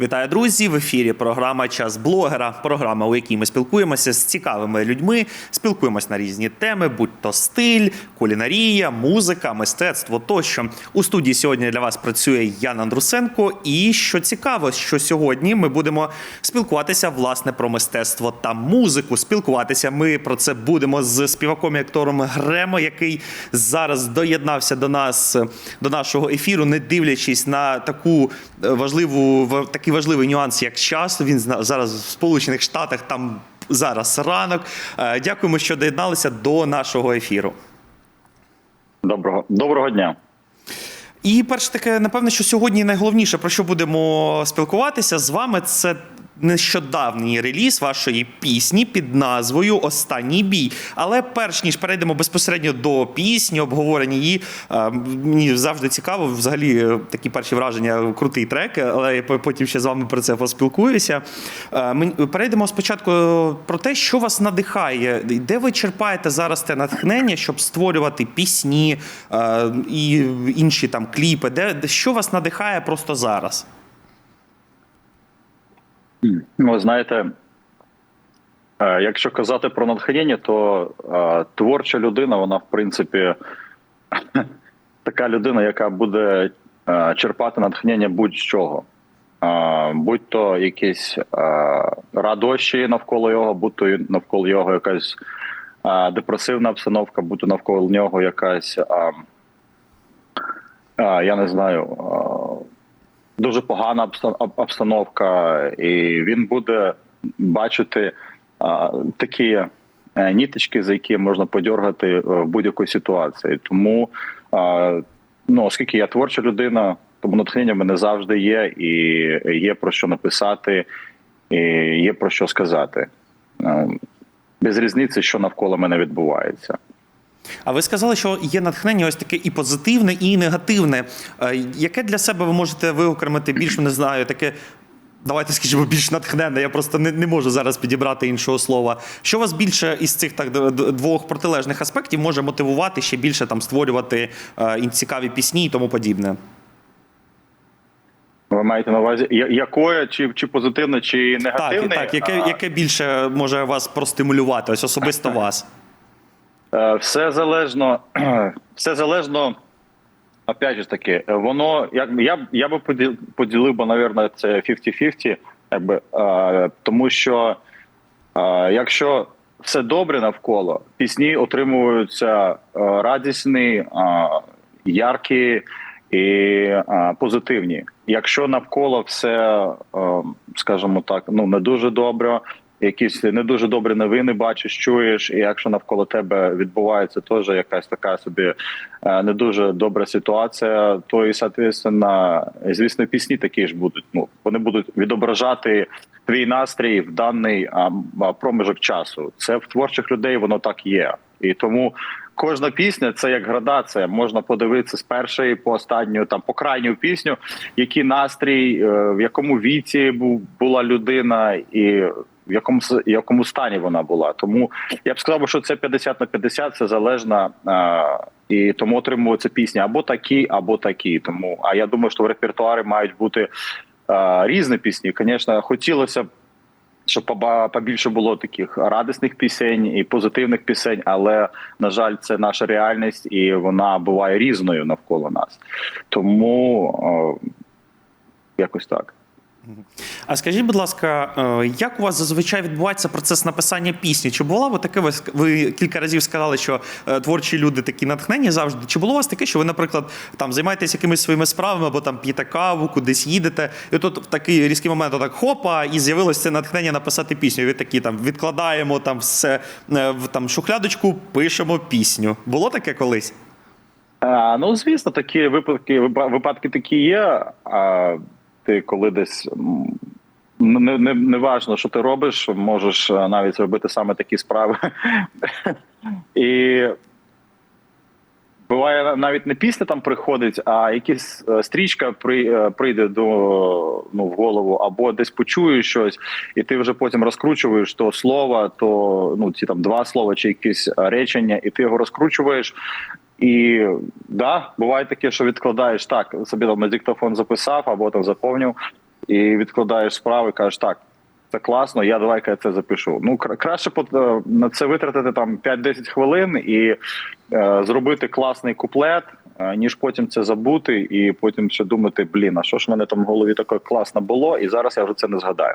Вітаю, друзі! В ефірі програма Час блогера. Програма, у якій ми спілкуємося з цікавими людьми, спілкуємось на різні теми, будь то стиль, кулінарія, музика, мистецтво тощо. У студії сьогодні для вас працює Ян Андрусенко. І що цікаво, що сьогодні ми будемо спілкуватися власне про мистецтво та музику. Спілкуватися ми про це будемо з співаком і актором Гремо, який зараз доєднався до нас до нашого ефіру, не дивлячись на таку важливу в- такий важливий нюанс, як час. Він зараз в Сполучених Штатах там зараз ранок. Е, Дякуємо, що доєдналися до нашого ефіру. Доброго доброго дня. І перше таке, напевне, що сьогодні найголовніше, про що будемо спілкуватися з вами, це нещодавній реліз вашої пісні під назвою Останній бій. Але перш ніж перейдемо безпосередньо до пісні, обговорення її, е, мені завжди цікаво, взагалі е, такі перші враження, крутий трек, але я потім ще з вами про це поспілкуюся. Е, ми- Перейдемо спочатку про те, що вас надихає, де ви черпаєте зараз те натхнення, щоб створювати пісні і інші там кліпи, де- що вас надихає просто зараз? Ви знаєте, е, якщо казати про натхнення, то е, творча людина, вона в принципі така людина, яка буде е, черпати натхнення будь-чого. Е, будь то якісь радощі навколо його, будь то навколо його якась депресивна обстановка, будь то навколо нього якась, я не знаю. Дуже погана обста- обстановка, і він буде бачити а, такі е, ніточки, за які можна подьоргати е, в будь-якій ситуації. Тому, а, ну оскільки я творча людина, тому натхнення в мене завжди є, і є про що написати, і є про що сказати. Е, Без різниці, що навколо мене відбувається. А ви сказали, що є натхнення ось таке і позитивне, і негативне. Е, Яке для себе ви можете виокремити більш, не знаю, таке. Давайте скажімо, більш натхненне. Я просто не, не можу зараз підібрати іншого слова. Що вас більше із цих так двох протилежних аспектів може мотивувати ще більше там створювати е, цікаві пісні і тому подібне? Ви маєте на увазі, я- чи, чи позитивне, чи негативне? Так, так, яке, яке більше може вас простимулювати? Ось особисто вас? Е, Все залежно, все залежно. Опять же таки, е, воно як я я би поділ- поділив би, навірно, це 50-50, якби е, тому що е, якщо все добре навколо, пісні отримуються е, радісні, яркі і позитивні. Якщо навколо все, скажімо так, ну не дуже добре, якісь не дуже добрі новини бачиш, чуєш, і якщо навколо тебе відбувається теж якась така собі е, не дуже добра ситуація, то і соответственно, звісно, пісні такі ж будуть. Ну вони будуть відображати твій настрій в даний проміжок часу. Це в творчих людей воно так є, і тому. Кожна пісня це як градація. Можна подивитися з першої по останню, там по крайню пісню, який настрій, е, в якому віці була людина, і в якому якому стані вона була. Тому я б сказав, що це 50 на 50, це залежно. І тому отримуються пісні або такі, або такі. Тому а я думаю, що в репертуарі мають бути різні пісні. Звісно, хотілося б, щоб побільше було таких радісних пісень і позитивних пісень, але на жаль, це наша реальність, і вона буває різною навколо нас. Тому е, якось так. А скажіть, будь ласка, е, як у вас зазвичай відбувається процес написання пісні? Чи було ви таке? Ви, кілька разів сказали, що е, творчі люди такі натхнені завжди. Чи було у вас таке, що ви, наприклад, там займаєтесь якимись своїми справами або там п'єте каву, кудись їдете, і тут в такий різкий момент отак хопа, і з'явилось це натхнення написати пісню. Ви такі там відкладаємо там все е, в там шухлядочку, пишемо пісню. Було таке колись? А, ну, звісно, такі випадки, випадки такі є. А ти коли десь не, не, не важно, що ти робиш, можеш навіть робити саме такі справи. І буває навіть не пісня там приходить, а якась е, стрічка при, е, прийде до ну в голову, або десь почуєш щось, і ти вже потім розкручуєш то слово, то ну ці там два слова чи якісь е, речення, і ти його розкручуєш. І да, буває таке, що відкладаєш так, собі там на диктофон записав або там заповнив. і відкладаєш справи, кажеш, так, це класно, я давай-ка це запишу. Ну, краще е, на це витратити там 5-10 хвилин і е, зробити класний куплет, е, ніж потім це забути, і потім ще думати, блін, а що ж в мене там в голові таке класно було, і зараз я вже це не згадаю.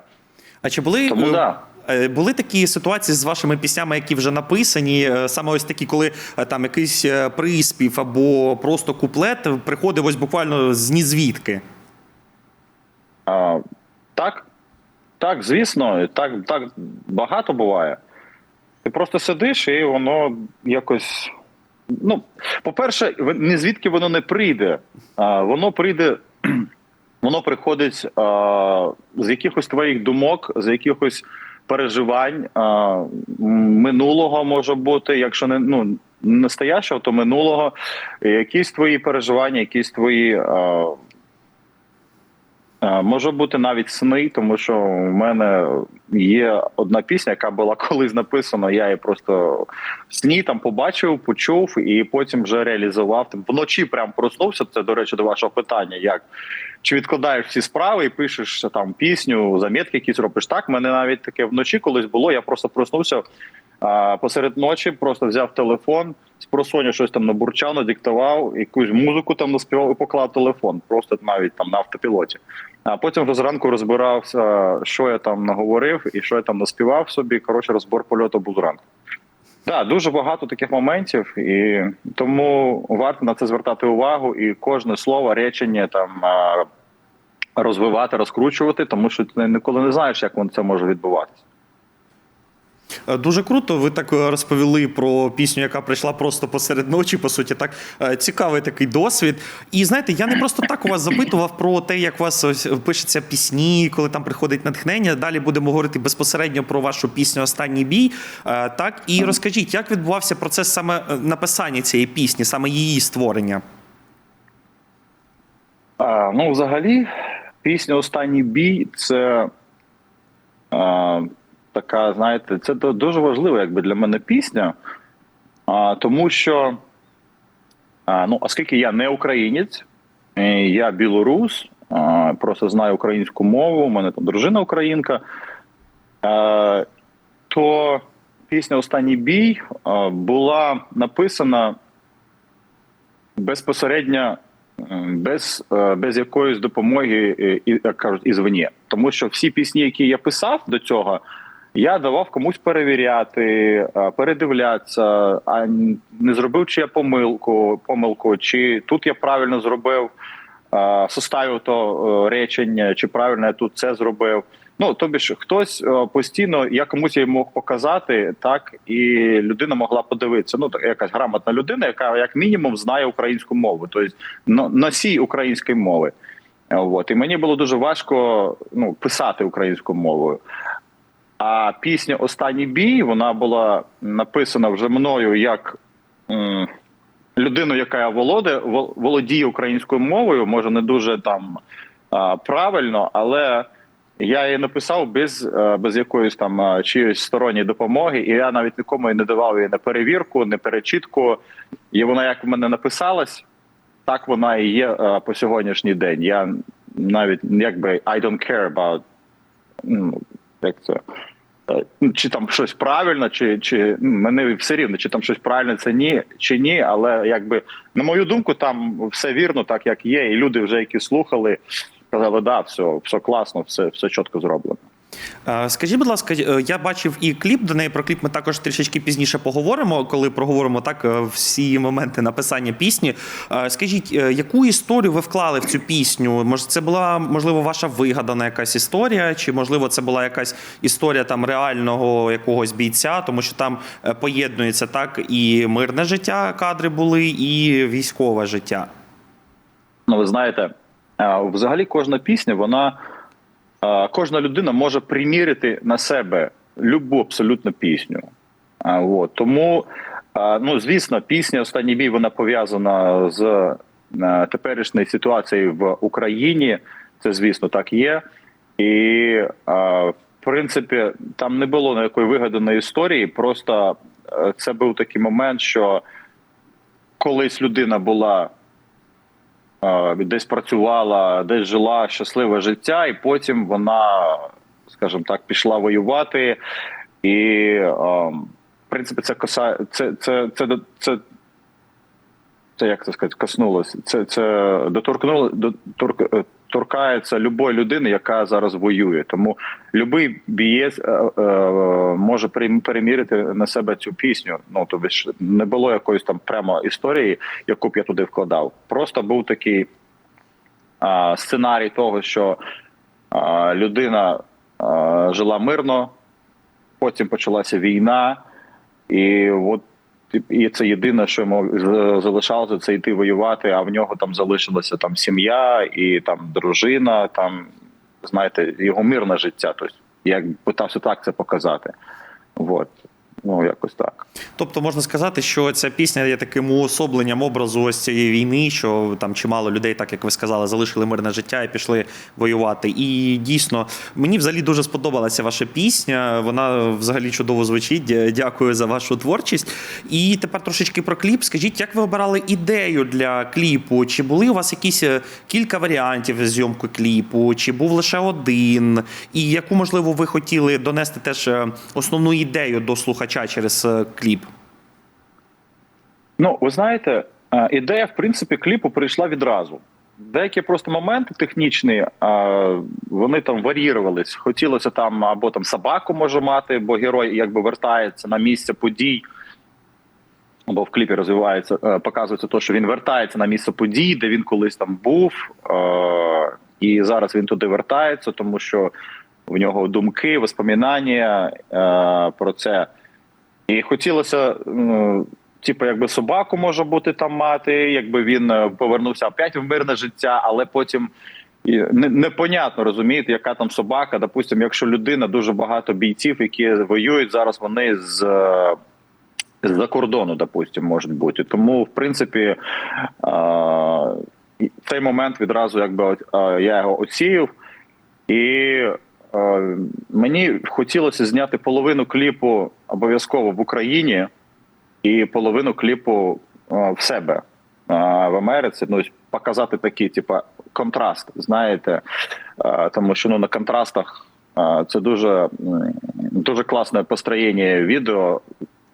А чи були, Тому е, да. е, були такі ситуації з вашими піснями, які вже написані, е, саме ось такі, коли там якийсь приспів або просто куплет приходив ось буквально з нізвідки? А, так, так, звісно, так, так багато буває. Ти просто сидиш, і воно якось. Ну, по-перше, ні звідки воно не прийде. А, воно прийде, воно приходить а, з якихось твоїх думок, з якихось переживань а, минулого може бути, якщо не ну, настоящого, то минулого. Якісь твої переживання, якісь твої. А, Може бути навіть сни, тому що у мене є одна пісня, яка була колись написана. Я її просто в сні там побачив, почув і потім вже реалізував. Там вночі прям проснувся. Це до речі, до вашого питання. Як чи відкладаєш всі справи і пишеш там пісню, замітки якісь робиш? Так, мене навіть таке вночі колись було. Я просто проснувся а, посеред ночі, просто взяв телефон, з щось там набурчав, надиктував, якусь музику там наспівав і поклав телефон, просто навіть там на автопілоті. А потім вже зранку розбирався, що я там наговорив і що я там наспівав собі. Коротше, розбор польоту був зранку. Так, дуже багато таких моментів, і тому варто на це звертати увагу, і кожне слово, речення там розвивати, розкручувати, тому що ти ніколи не знаєш, як воно це може відбуватися. Е, Дуже круто. Ви так е, розповіли про пісню, яка прийшла просто посеред ночі. По суті, так е, цікавий такий досвід. І знаєте, я не просто так у вас запитував про те, як у вас пишеться пісні, коли там приходить натхнення. Далі будемо говорити безпосередньо про вашу пісню Останній бій. Так і розкажіть, як відбувався процес саме написання цієї пісні, саме її створення? А, ну, взагалі, пісня Останній бій це а, така, знаєте, це дуже важлива якби для мене пісня, а, тому що, а, ну, оскільки я не українець, я білорус, а, просто знаю українську мову, у мене там дружина українка, а, то пісня Останній бій була написана безпосередньо без, е, без якоїсь допомоги, е, і, як кажуть, ізвні. Тому що всі пісні, які я писав до цього, я давав комусь перевіряти, е, передивлятися, а не зробив чи я помилку, помилку, чи тут я правильно зробив, е, составив то е, речення, чи правильно я тут це зробив. Ну, тобі ж хтось постійно, я комусь її мог показати, так і людина могла подивитися. Ну, так, якась грамотна людина, яка як мінімум знає українську мову, тобто но- носій української мови. От. І мені було дуже важко ну, писати українською мовою. А пісня Останній бій вона була написана вже мною як м, людину, яка володе, вол- володіє українською мовою, може не дуже там а, правильно, але я її написав без, е, без якоїсь там а, чиїсь сторонньої допомоги, і я навіть нікому не давав її на перевірку, не перечітку. І вона як в мене написалась, так вона і є е, по сьогоднішній день. Я навіть якби I don't care about ну, як це. Е, ну, Чи там щось правильно, чи чи ну, мене все рівно, чи там щось правильно це ні, чи ні. Але якби на мою думку, там все вірно, так як є, і люди вже які слухали, казали, да, все, все класно, все, все чітко зроблено. Е, Скажіть, будь ласка, е, я бачив і кліп до неї. Про кліп ми також трішечки пізніше поговоримо, коли проговоримо так е, всі моменти написання пісні. Скажіть, яку історію ви вклали в цю пісню? Може, це була можливо ваша вигадана якась історія, чи можливо це була якась історія там реального якогось бійця, тому що там поєднується так і мирне життя, кадри були, і військове життя. Ну, ви знаєте, взагалі кожна пісня, вона кожна людина може примірити на себе любу абсолютно пісню. От. Тому, ну, звісно, пісня Останній бій вона пов'язана з теперішньою ситуацією в Україні. Це, звісно, так є. І, в принципі, там не було ніякої вигаданої історії. Просто це був такий момент, що колись людина була десь працювала, десь жила щасливе життя, і потім вона, скажімо так, пішла воювати. І, е, в принципі, це коса, це, це, це, це, це, як це сказати, коснулося. Це, це доторкнуло, дотор, е, торкається любої людини, яка зараз воює. Тому будь-який бієць е, е, може перем- перемірити на себе цю пісню. Ну тобі не було якоїсь там прямо історії, яку б я туди вкладав. Просто був такий а, сценарій того, що а, людина а, жила мирно, потім почалася війна, і от і це єдине, що йому залишалося, це йти воювати. А в нього там залишилася там сім'я і там дружина, там знаєте, його мирне життя. Тобто я питався так це показати. От. Ну, якось так. Тобто можна сказати, що ця пісня є таким уособленням образу ось цієї війни, що там чимало людей, так як ви сказали, залишили мирне життя і пішли воювати. І дійсно, мені взагалі дуже сподобалася ваша пісня. Вона взагалі чудово звучить. Дякую за вашу творчість. І тепер трошечки про кліп. Скажіть, як ви обирали ідею для кліпу? Чи були у вас якісь е, кілька варіантів зйомки кліпу, чи був лише один? І яку, можливо, ви хотіли донести теж е, основну ідею до слухача через е, кліп? Ну, ви знаєте, е, ідея, в принципі, кліпу прийшла відразу. Деякі просто моменти технічні, е, вони там варірувались. Хотілося там або там собаку може мати, бо герой якби вертається на місце подій. Або в кліпі розвивається, показується те, що він вертається на місце подій, де він колись там був, і зараз він туди вертається, тому що в нього думки, воспоминання про це. І хотілося, ну, типу, якби собаку може бути там мати, якби він е, повернувся опять в мирне життя, але потім і не- непонятно розумієте, яка там собака. Допустимо, якщо людина дуже багато бійців, які воюють зараз, вони з. е, з-за кордону, допустимо, можуть бути. Тому, в принципі, цей момент відразу якби я його оцінив. І е, мені хотілося зняти половину кліпу обов'язково в Україні і половину кліпу е, в себе е, в Америці. Ну, показати такий, типа, контраст, знаєте, Е, тому що ну, на контрастах е, це дуже, дуже класне построєння відео.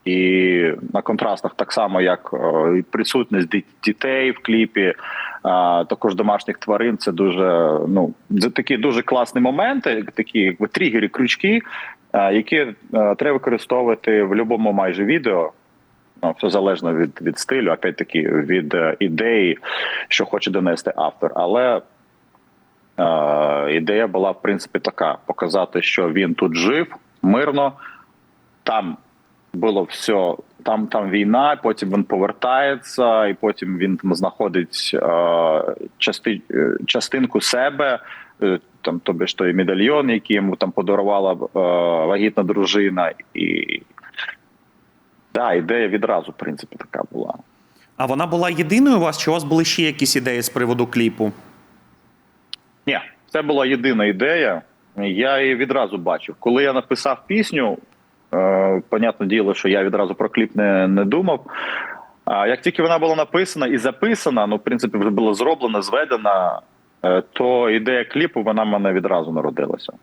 І на контрастах так само, як е, присутність дітей в кліпі, також домашніх тварин. Це дуже ну такі дуже класні моменти, такі якби тригери, крючки, які е, треба використовувати в будь-якому майже відео. Ну, все залежно від, від стилю, опять таки від е, ідеї, що хоче донести автор. Але е, ідея була в принципі така: показати, що він тут жив мирно, там було все. Там там війна, потім він повертається, і потім він там знаходить е, части, е, частинку себе, е, там тобі ж той медальйон, який йому там подарувала е, вагітна дружина, і да, ідея відразу, в принципі, така була. А вона була єдиною у вас, чи у вас були ще якісь ідеї з приводу кліпу? Ні, це була єдина ідея. Я її відразу бачив. Коли я написав пісню, понятне діло, що я відразу про кліп не, не думав. А як тільки вона була написана і записана, ну, в принципі, вже було зроблено, зведена, е, то ідея кліпу вона в мене відразу народилася.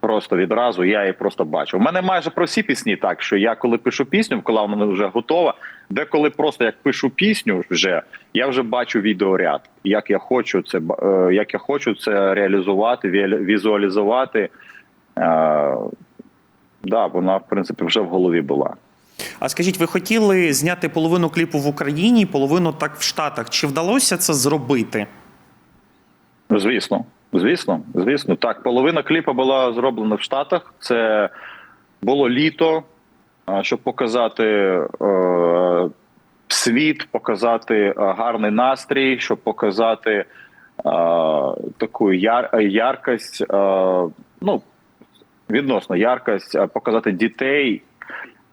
Просто відразу я її просто бачив. У мене майже про всі пісні так, що я коли пишу пісню, коли вона вже готова, деколи просто як пишу пісню, вже я вже бачу відеоряд, як я хочу це е, як я хочу це реалізувати, візуалізувати. Да, вона в принципі вже в голові була. А скажіть, ви хотіли зняти половину кліпу в Україні, половину так в Штатах. Чи вдалося це зробити? Звісно, звісно, звісно. Так, половина кліпа була зроблена в Штатах. Це було літо, щоб показати е, світ, показати е, гарний настрій, щоб показати е, таку яр, яркость, е, ну, відносно яркость, е, показати дітей.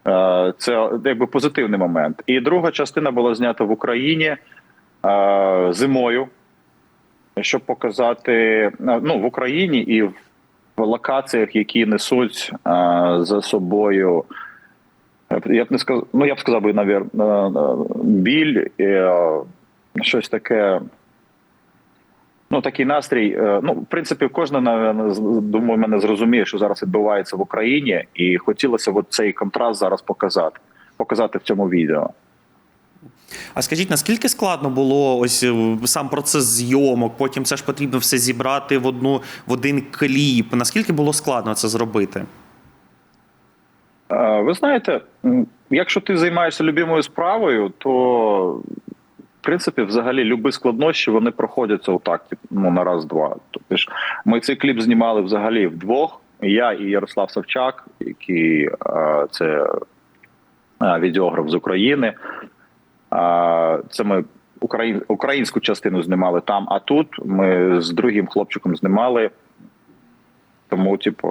Е, Це якби позитивний момент. І друга частина була знята в Україні е, зимою щоб показати ну в Україні і в локаціях, які несуть за собою. Я б не сказав, ну я б сказав би навір, біль, щось таке. Ну, такий настрій. е, Ну, в принципі, кожен думаю, мене зрозуміє, що зараз відбувається в Україні, і хотілося б цей контраст зараз показати, показати в цьому відео. А скажіть, наскільки складно було ось е, сам процес зйомок? Потім це ж потрібно все зібрати в одну в один кліп. Наскільки було складно це зробити? Е, Ви знаєте, якщо ти займаєшся любимою справою, то принципі, взагалі, любі складнощі вони проходяться отак, тип, ну на раз-два. Тобто ж ми цей кліп знімали взагалі вдвох. Я і Ярослав Савчак, який це відеограф з України. Це ми україн, українську частину знімали там, а тут ми з другим хлопчиком знімали. Тому, типу,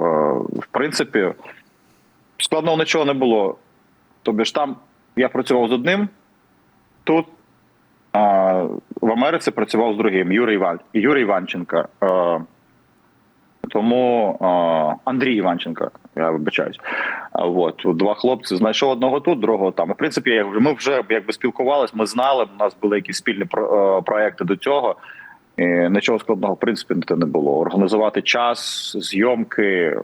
в принципі, складного нічого не було. Тобто ж там я працював з одним, тут в Америці працював з другим Юрій Іван, Юрій Іванченко. А, тому Андрій Іванченко, я вибачаюсь. От, два хлопці знайшов одного тут, другого там. В принципі, я говорю, ми вже якби спілкувалися, ми знали, у нас були якісь спільні про- проекти до цього. І нічого складного, в принципі, не було. Організувати час, зйомки,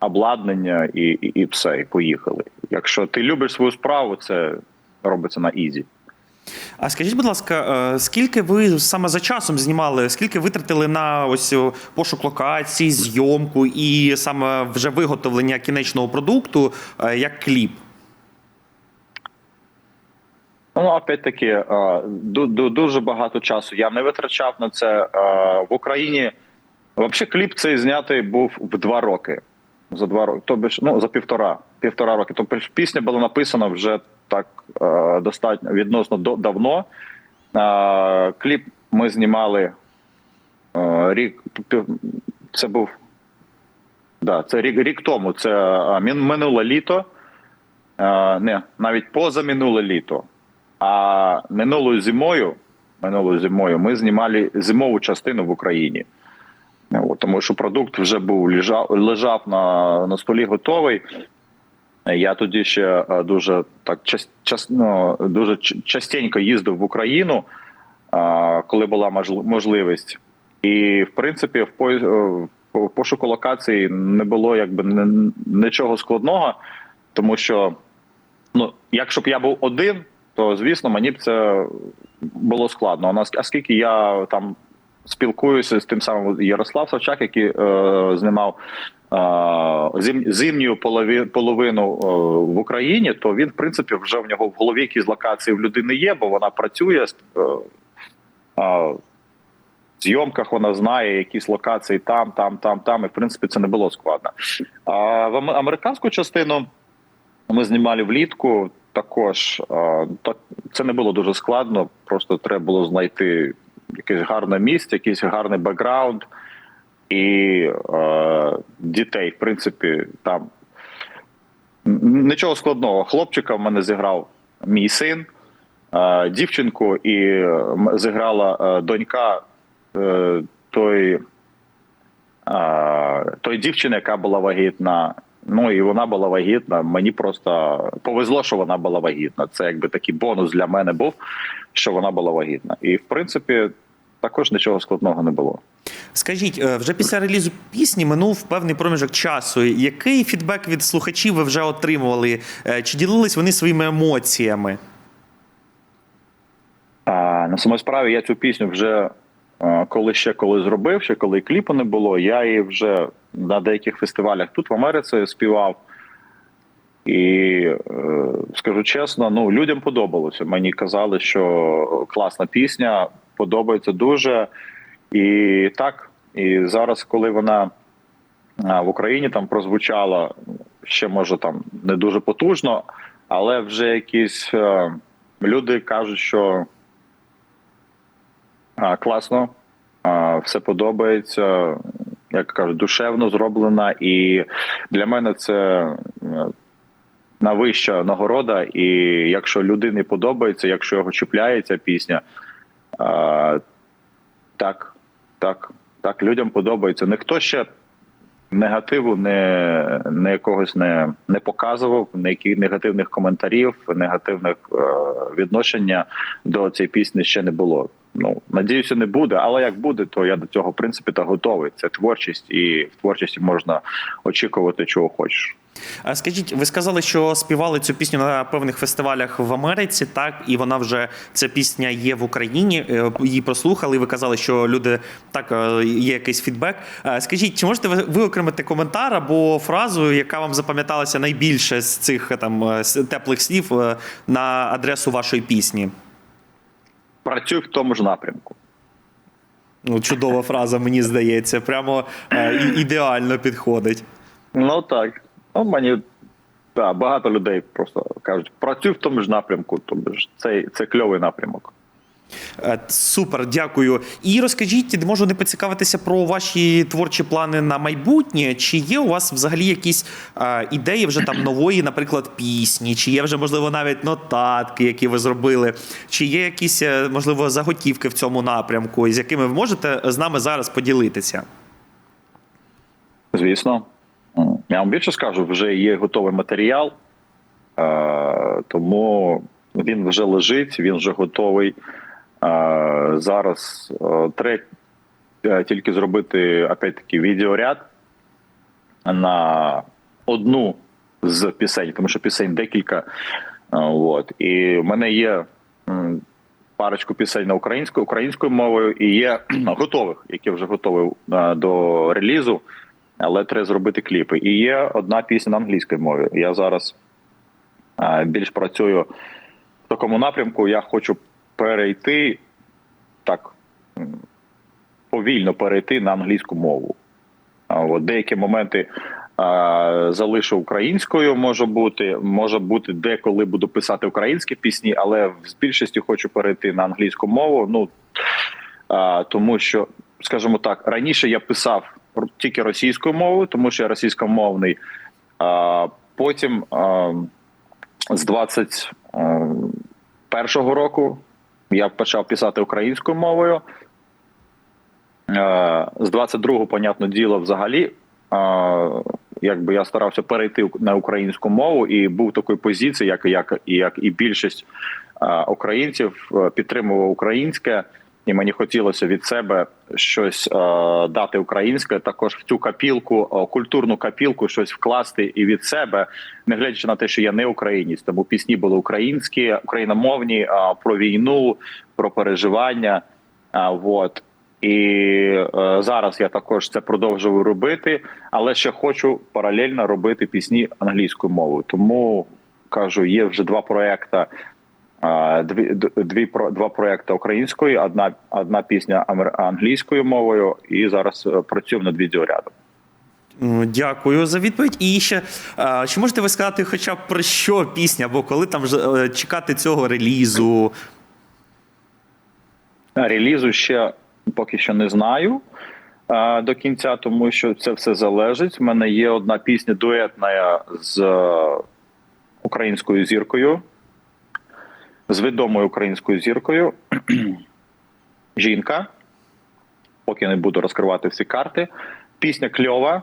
обладнання і, і, і все, і поїхали. Якщо ти любиш свою справу, це робиться на ізі. А скажіть, будь ласка, е, скільки ви саме за часом знімали? Скільки витратили на ось пошук локацій, зйомку і саме вже виготовлення кінечного продукту е, як кліп? Ну, опять-таки, е, ду- ду- дуже багато часу я не витрачав на це. Е, В Україні взагалі кліп цей знятий був в два роки. За два роки, ж, ну за півтора, півтора роки. Тобто пісня була написана вже так е, достатньо відносно давно. Е, Кліп ми знімали е, рік. Це був да, це рік, рік тому. Це минуле літо. Не, навіть позаминуле літо. А минулою зимою, минулою зимою ми знімали зимову частину в Україні. Тому що продукт вже був лежав, лежав на, на столі готовий. Я тоді ще е, дуже так час, час, ну, дуже частенько їздив в Україну, е, коли була можливість. І в принципі, в е, пошуку локації не було якби нічого складного, тому що ну, якщо б я був один, то звісно мені б це було складно. Оскільки я там спілкуюся з тим самим Ярослав Савчак, який е, знімав зимню полови, половину е, в Україні, то він, в принципі, вже в нього в голові якісь локації в людини є, бо вона працює. Е, в зйомках вона знає якісь локації там, там, там, там. І в принципі це не було складно. А в американську частину ми знімали влітку. Також так це не було дуже складно. Просто треба було знайти якесь гарне місце, якийсь гарний бекграунд і е, дітей. В принципі, там нічого складного. Хлопчика в мене зіграв мій син, е, дівчинку, і зіграла е, донька е, той, е, той дівчини, яка була вагітна. Ну і вона була вагітна. Мені просто повезло, що вона була вагітна. Це якби такий бонус для мене був, що вона була вагітна. І в принципі, також нічого складного не було. Скажіть, е, вже після релізу пісні минув певний проміжок часу. Який фідбек від слухачів ви вже отримували? Е, Чи ділились вони своїми емоціями? А на самій справі я цю пісню вже е, коли ще коли зробив, ще коли кліпу не було, я її вже на деяких фестивалях тут в Америці співав. І скажу чесно, ну людям подобалося. Мені казали, що класна пісня, подобається дуже. І так, і зараз, коли вона в Україні там прозвучала, ще може там не дуже потужно, але вже якісь е, люди кажуть, що класно, все подобається, як кажуть, душевно зроблена. І для мене це е, найвища нагорода. І якщо людині подобається, якщо його чіпляє ця пісня, так, так, так, людям подобається. Ніхто ще негативу не, не якогось не, не показував, ніяких негативних коментарів, негативних е, відношення до цієї пісні ще не було. Ну надіюся, не буде. Але як буде, то я до цього в принципі та готовий. Це творчість, і в творчості можна очікувати, чого хочеш. А Скажіть, ви сказали, що співали цю пісню на певних фестивалях в Америці, так і вона вже ця пісня є в Україні. е, Її прослухали. і Ви казали, що люди так е, є якийсь фідбек. Скажіть, чи можете ви виокремити коментар або фразу, яка вам запам'яталася найбільше з цих е, там теплих слів на адресу вашої пісні? Працюй в тому ж напрямку. Ну, чудова фраза, мені здається, прямо е, ідеально підходить. Ну так. Ну, мені да, багато людей просто кажуть, працюй в тому ж напрямку. тому ж це, це кльовий напрямок. Е, Супер, дякую. І розкажіть, можу не поцікавитися про ваші творчі плани на майбутнє. Чи є у вас взагалі якісь е, ідеї вже там нової, наприклад, пісні? Чи є вже можливо навіть нотатки, які ви зробили? Чи є якісь е, можливо заготівки в цьому напрямку, з якими ви можете з нами зараз поділитися? Звісно. Я вам більше скажу, вже є готовий матеріал, е, тому він вже лежить, він вже готовий. Зараз треба е, тільки зробити опять-таки відеоряд на одну з пісень, тому що пісень декілька. Е, От. І в мене є парочку пісень на українською, українською мовою, і є готових, які вже готові е, до релізу але треба зробити кліпи. І є одна пісня на англійській мові. Я зараз більш працюю в такому напрямку. Я хочу перейти так повільно перейти на англійську мову. От деякі моменти е, залишу українською, може бути, може бути деколи буду писати українські пісні, але в більшості хочу перейти на англійську мову. Ну а, тому що, скажімо так, раніше я писав тільки російською мовою, тому що я російськомовний. А потім а, з 21-го року я почав писати українською мовою. Е, З 22-го, понятне діло, взагалі. е, Якби я старався перейти на українську мову і був такої позиції, як, як, як і більшість е, українців підтримував українське, і мені хотілося від себе щось е, дати українське, також в цю капілку, е, культурну капілку, щось вкласти і від себе, не глядячи на те, що я не українець, тому пісні були українські, україномовні е, про війну, про переживання. Вот. І зараз я також це продовжую робити, але ще хочу паралельно робити пісні англійською мовою. Тому кажу, є вже два проекти. Дві, дві два проекти українською, одна одна пісня англійською мовою, і зараз е, працюємо над відеорядом. М, Дякую за відповідь. І ще чи можете ви сказати, хоча б про що пісня, або коли там е, чекати цього релізу? Релізу ще поки що не знаю до кінця, тому що це все залежить. У мене є одна пісня дуетна з е, українською зіркою, з відомою українською зіркою. Жінка. Поки не буду розкривати всі карти. Пісня кльова.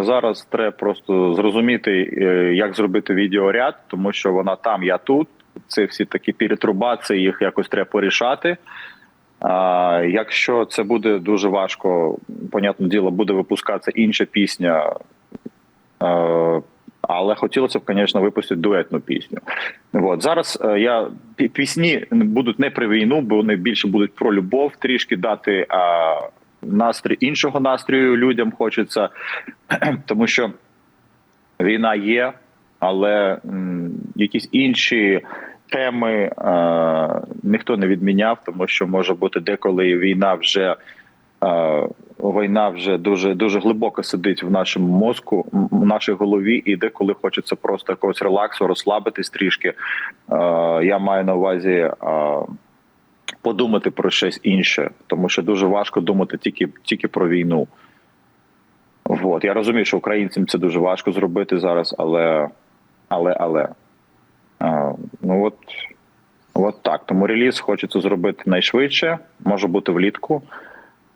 Зараз треба просто зрозуміти, е, як зробити відеоряд, тому що вона там, я тут. Це всі такі перетрубації, їх якось треба порішати. А, якщо це буде дуже важко, понятне діло, буде випускатися інша пісня. Але хотілося б, звісно, випустити дуетну пісню. От зараз е, я пісні будуть не про війну, бо вони більше будуть про любов, трішки дати а, настрій іншого настрою людям хочеться, тому що війна є, але м, якісь інші теми е, ніхто не відміняв, тому що може бути деколи війна вже. е, Війна вже дуже дуже глибоко сидить в нашому мозку, в нашій голові, і деколи хочеться просто якогось релаксу, розслабитись трішки. Е, я маю на увазі е, подумати про щось інше, тому що дуже важко думати тільки, тільки про війну. Вот. Я розумію, що українцям це дуже важко зробити зараз, але але, але. Е, ну от, от так. Тому реліз хочеться зробити найшвидше, може бути влітку.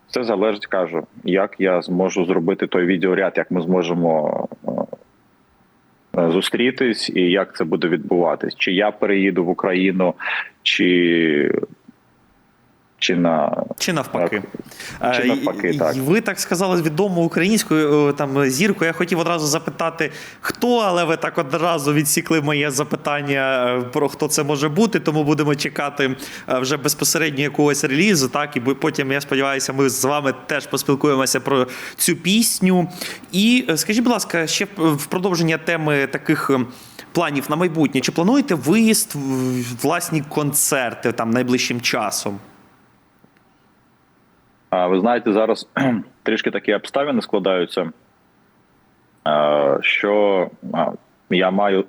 Це залежить, кажу, як я зможу зробити той відеоряд, як ми зможемо е, зустрітись і як це буде відбуватись. Чи я переїду в Україну, чи, чи на Чи навпаки. Чи Е, навпаки, так. Ви так сказали відому українською е, там зірку. Я хотів одразу запитати, хто, але ви так одразу відсікли моє запитання е, про хто це може бути. Тому будемо чекати е, вже безпосередньо якогось релізу. Так і потім я сподіваюся, ми з вами теж поспілкуємося про цю пісню. І е, скажіть, будь ласка, ще в- продовження теми таких. е, Планів на майбутнє. Чи плануєте виїзд, в- власні концерти там найближчим часом? А ви знаєте, зараз трішки такі обставини складаються, що я маю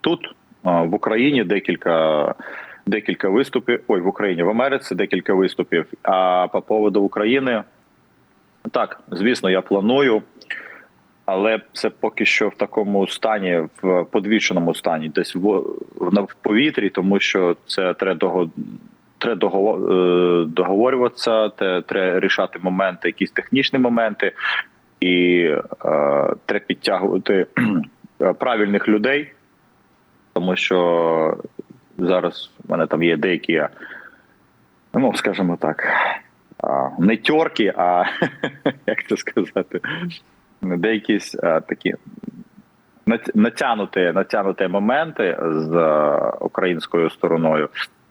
тут, в Україні, декілька. Декілька виступів. Ой, в Україні, в Америці декілька виступів. А по поводу України, так, звісно, я планую, але це поки що в такому стані, в подвішеному стані, десь в, в, повітрі, тому що це треба треба е, договорюватися, треба рішати моменти, якісь технічні моменти, і е, треба підтягувати е, правильних людей, тому що зараз в мене там є деякі, ну скажімо так, не тьорки, а як це сказати, деякі такі нат- натягнуті, натягнуті моменти з українською стороною,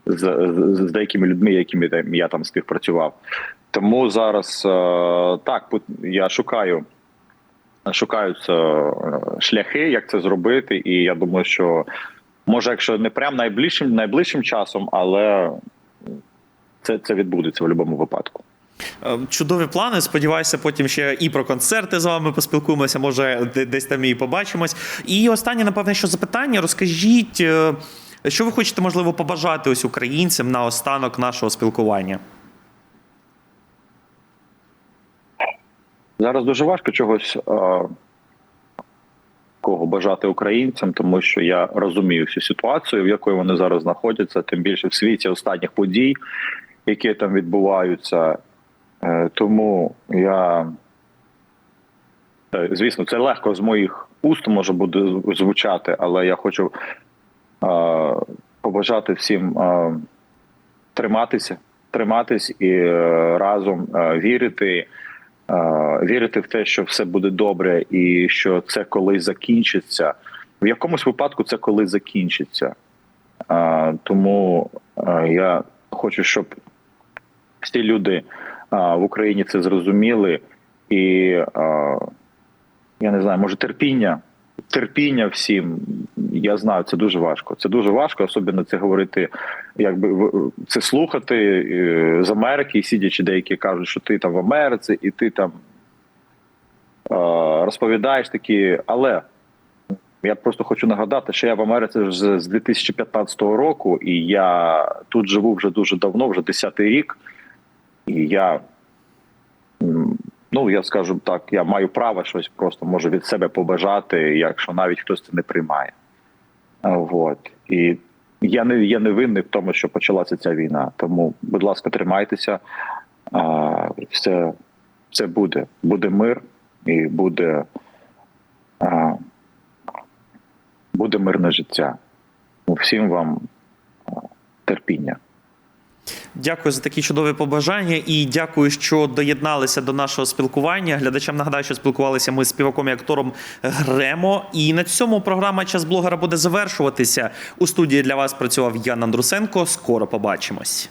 з, з, з деякими людьми, якими я там співпрацював. Тому зараз е, так, я шукаю. Шукаються е, шляхи, як це зробити, і я думаю, що може, якщо не прям найближчим найближчим часом, але це, це відбудеться в будь-якому випадку. Е, Чудові плани. Сподіваюся, потім ще і про концерти з вами поспілкуємося. Може, десь там і побачимось. І останнє, напевне, що запитання. Розкажіть, що ви хочете, можливо, побажати ось українцям на останок нашого спілкування? Зараз дуже важко чогось а, кого бажати українцям, тому що я розумію всю ситуацію, в якої вони зараз знаходяться, тим більше в світі останніх подій, які там відбуваються. Е, Тому я е, звісно, це легко з моїх уст може буде звучати, але я хочу побажати всім триматися, триматись і е, разом е, вірити. Е, вірити в те, що все буде добре, і що це колись закінчиться. В якомусь випадку це колись закінчиться. Е, Тому е, я хочу, щоб всі люди е, в Україні це зрозуміли, і е, я не знаю, може терпіння. Терпіння всім, я знаю, це дуже важко. Це дуже важко, особливо це говорити, якби це слухати е, з Америки, сидячи, деякі кажуть, що ти там в Америці, і ти там е, розповідаєш такі. Але я просто хочу нагадати, що я в Америці вже з 2015 року, і я тут живу вже дуже давно, вже 10-й рік, і я. Ну, я скажу так, я маю право щось просто можу від себе побажати, якщо навіть хтось це не приймає. А, Вот. І я не я не винний в тому, що почалася ця війна. Тому, будь ласка, тримайтеся. А, все, все буде. Буде мир і буде, а, буде мирне життя. Всім вам терпіння. Дякую за такі чудові побажання і дякую, що доєдналися до нашого спілкування. Глядачам нагадаю, що спілкувалися ми з співаком і актором Гремо. І на цьому програма час блогера буде завершуватися. У студії для вас працював Ян Андрусенко. Скоро побачимось.